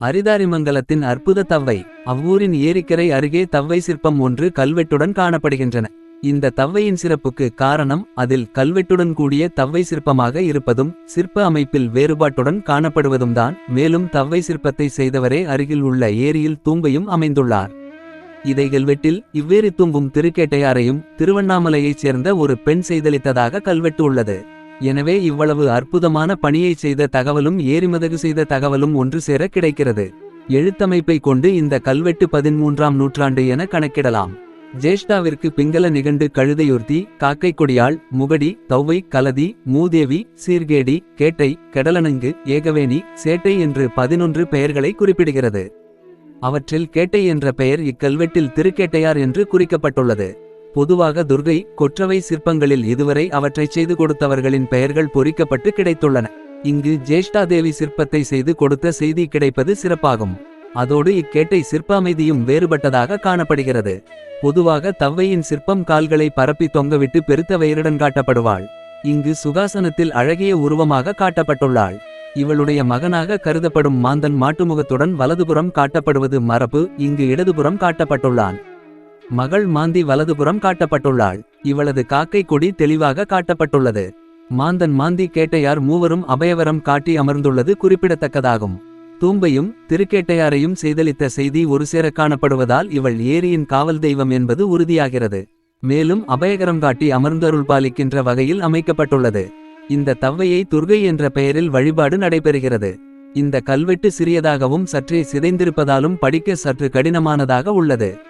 அரிதாரிமங்கலத்தின் அற்புத தவ்வை அவ்வூரின் ஏரிக்கரை அருகே தவ்வை சிற்பம் ஒன்று கல்வெட்டுடன் காணப்படுகின்றன. இந்த தவ்வையின் சிறப்புக்கு காரணம் அதில் கல்வெட்டுடன் கூடிய தவ்வை சிற்பமாக இருப்பதும் சிற்ப அமைப்பில் வேறுபாட்டுடன் காணப்படுவதும் தான் மேலும் தவ்வை சிற்பத்தை செய்தவரே அருகில் உள்ள ஏரியில் தூம்பையும் அமைந்துள்ளார். இதை கல்வெட்டில் இவ்வேறு தூம்பும் திருக்கேட்டையாரையும் திருவண்ணாமலையைச் சேர்ந்த ஒரு பெண் செய்தளித்ததாக கல்வெட்டு உள்ளது. எனவே இவ்வளவு அற்புதமான பணியைச் செய்த தகவலும் ஏரிமதகு செய்த தகவலும் ஒன்று சேர கிடைக்கிறது. எழுத்தமைப்பை கொண்டு இந்த கல்வெட்டு பதிமூன்றாம் நூற்றாண்டு என கணக்கிடலாம். ஜேஷ்டாவிற்கு பிங்கள நிகண்டு கழுதையுர்த்தி காக்கை கொடியாள் முகடி தௌவை கலதி மூதேவி சீர்கேடி கேட்டை கெடலனங்கு ஏகவேணி சேட்டை என்று பதினொன்று பெயர்களை குறிப்பிடுகிறது. அவற்றில் கேட்டை என்ற பெயர் இக்கல்வெட்டில் திருக்கேட்டையார் என்று குறிக்கப்பட்டுள்ளது. பொதுவாக துர்கை கொற்றவை சிற்பங்களில் இதுவரை அவற்றைச் செய்து கொடுத்தவர்களின் பெயர்கள் பொறிக்கப்பட்டு கிடைத்துள்ளன. இங்கு ஜேஷ்டாதேவி சிற்பத்தை செய்து கொடுத்த செய்தி கிடைப்பது சிறப்பாகும். அதோடு இக்கேட்டை சிற்ப அமைதியும் வேறுபட்டதாக காணப்படுகிறது. பொதுவாக தவ்வையின் சிற்பம் கால்களை பரப்பி தொங்கவிட்டு பெருத்த வயிறுடன் காட்டப்படுவாள். இங்கு சுகாசனத்தில் அழகிய உருவமாக காட்டப்பட்டுள்ளாள். இவளுடைய மகனாக கருதப்படும் மாந்தன் மாட்டுமுகத்துடன் வலதுபுறம் காட்டப்படுவது மரபு இங்கு இடதுபுறம் காட்டப்பட்டுள்ளான். மகள் மாந்தி வலதுபுறம் காட்டப்பட்டுள்ளாள். இவளது காக்கை கொடி தெளிவாக காட்டப்பட்டுள்ளது. மாந்தன் மாந்தி கேட்டையார் மூவரும் அபயவரம் காட்டி அமர்ந்துள்ளது குறிப்பிடத்தக்கதாகும். தூம்பையும் திருக்கேட்டையாரையும் செய்தளித்த செய்தி ஒரு சேர காணப்படுவதால் இவள் ஏரியின் காவல் தெய்வம் என்பது உறுதியாகிறது. மேலும் அபயகரம் காட்டி அமர்ந்தருள் பாலிக்கின்ற வகையில் அமைக்கப்பட்டுள்ளது. இந்த தவ்வையை துர்கை என்ற பெயரில் வழிபாடு நடைபெறுகிறது. இந்த கல்வெட்டு சிறியதாகவும் சற்றே சிதைந்திருப்பதாலும் படிக்க சற்று கடினமானதாக உள்ளது.